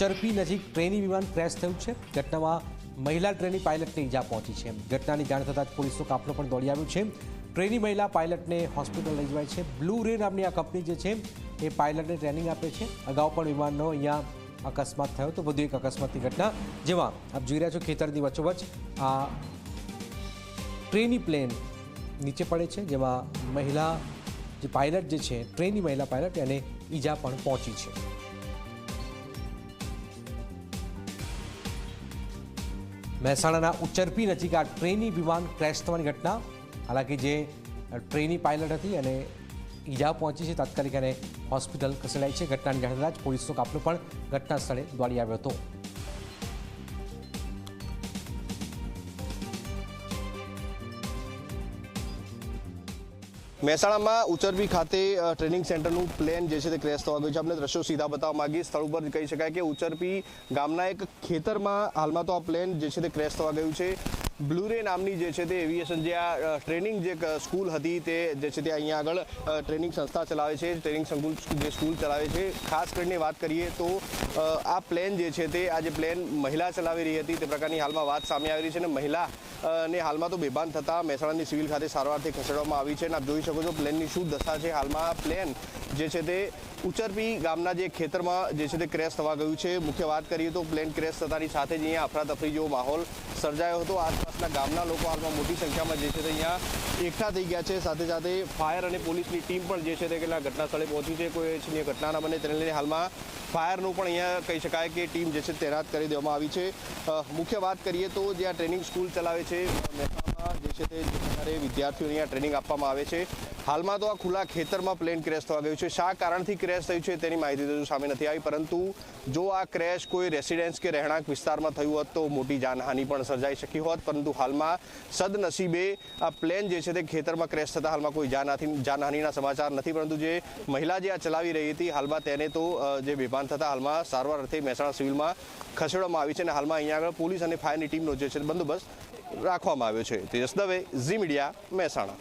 ઉચરપી નજીક ટ્રેની વિમાન ક્રેશ થયું છે. ઘટનામાં મહિલા ટ્રેની પાયલટને ઈજા પહોંચી છે. ઘટનાની જાણ થતાં જ પોલીસનો કાફલો પણ દોડી આવ્યો છે. ટ્રેની મહિલા પાયલટને હોસ્પિટલ લઈ જવાય છે. બ્લુ રે નામની આ કંપની જે છે, એ પાયલટને ટ્રેનિંગ આપે છે. અગાઉ પણ વિમાનનો અહીંયા અકસ્માત થયો તો વધુ એક અકસ્માતની ઘટના, જેમાં આપ જોઈ રહ્યા છો ખેતરની વચ્ચોવચ્ચ આ ટ્રેની પ્લેન નીચે પડે છે, જેમાં મહિલા જે પાયલટ જે છે ટ્રેનની મહિલા પાયલટ, એને ઈજા પણ પહોંચી છે. મહેસાણાના ઉચ્ચરપી નજીક આ ટ્રેની વિમાન ક્રેશ થવાની ઘટના, હાલાકી જે ટ્રેની પાયલટ હતી અને ઈજા પહોંચી છે તાત્કાલિક એને હોસ્પિટલ ખસેડાઈ છે. ઘટનાની જાણ થતાં જ પોલીસનો કાફલો પણ ઘટના સ્થળે દોડી આવ્યો હતો. મહેસાણામાં ઉચરબી ખાતે ટ્રેનિંગ સેન્ટરનું પ્લેન જે છે તે ક્રેશ થવા ગયું છે. આપણે દ્રશ્યો સીધા બતાવવા માંગીએ. સ્થળ ઉપર કહી શકાય કે ઉચરપી ગામના એક ખેતરમાં હાલમાં તો આ પ્લેન જે છે તે ક્રેશ થવા ગયું છે. બ્લુરે નામની જે છે તે એવિએશન જે આ ટ્રેનિંગ જે સ્કૂલ હતી તે જે છે તે અહીંયા આગળ ટ્રેનિંગ સંસ્થા ચલાવે છે, ટ્રેનિંગ સંકુલ જે સ્કૂલ ચલાવે છે. ખાસ કરીને વાત કરીએ તો આ પ્લેન જે છે તે આ જે પ્લેન મહિલા ચલાવી રહી હતી તે પ્રકારની હાલમાં વાત સામે આવી રહી છે અને મહિલા ને હાલમાં તો બેભાન થતાં મહેસાણાની સિવિલ ખાતે સારવારથી ખસેડવામાં આવી છે અને આપ જોઈ શકો છો પ્લેનની શું દશા છે હાલમાં પ્લેન જે છે તે ઉચરપી ગામના જે ખેતરમાં જે છે તે ક્રેશ થવા ગયું છે. મુખ્ય વાત કરીએ તો પ્લેન ક્રેશ થતાની સાથે જ અહીંયા અફરાતફરી જેવો માહોલ સર્જાયો હતો. આસપાસના ગામના લોકો હાલમાં મોટી સંખ્યામાં જે છે તે અહીંયા એકઠા થઈ ગયા છે. સાથે સાથે ફાયર અને પોલીસની ટીમ પણ જે છે તે કેટલા ઘટના સ્થળે પહોંચી છે, કોઈ ઇચ્છનીય ઘટના ના બને તેને લઈને હાલમાં ફાયરનું પણ અહીંયા કહી શકાય કે ટીમ જે છે તૈનાત કરી દેવામાં આવી છે. મુખ્ય વાત કરીએ તો જે આ ટ્રેનિંગ સ્કૂલ ચલાવે છે મહેસાણામાં જે છે તે પ્રકારે વિદ્યાર્થીઓને અહીંયા ટ્રેનિંગ આપવામાં આવે છે. હાલમાં તો આ ખુલ્લા ખેતરમાં પ્લેન ક્રેશ થવા ગયું છે. શા કારણથી ક્રેશ થયું છે તેની માહિતી તો સામે નથી આવી, પરંતુ જો આ ક્રેશ કોઈ રેસિડેન્સ કે રહેણાંક વિસ્તારમાં થયું હોત તો મોટી જાનહાનિ પણ સર્જાઈ શકી હોત. પરંતુ હાલમાં સદનસીબે આ પ્લેન જે છે તે ખેતરમાં ક્રેશ થતાં હાલમાં કોઈ જાનહાનિ જાનહાનિના સમાચાર નથી. પરંતુ જે મહિલા જે આ ચલાવી રહી હતી, હાલમાં તેને તો જે બેભાન થતાં હાલમાં સારવાર અર્થે મહેસાણા સિવિલમાં ખસેડવામાં આવી છે અને હાલમાં અહીંયા આગળ પોલીસ અને ફાયરની ટીમનો જે છે બંદોબસ્ત રાખવામાં આવ્યો છે તેજસ દવે ઝી મીડિયા મહેસાણા.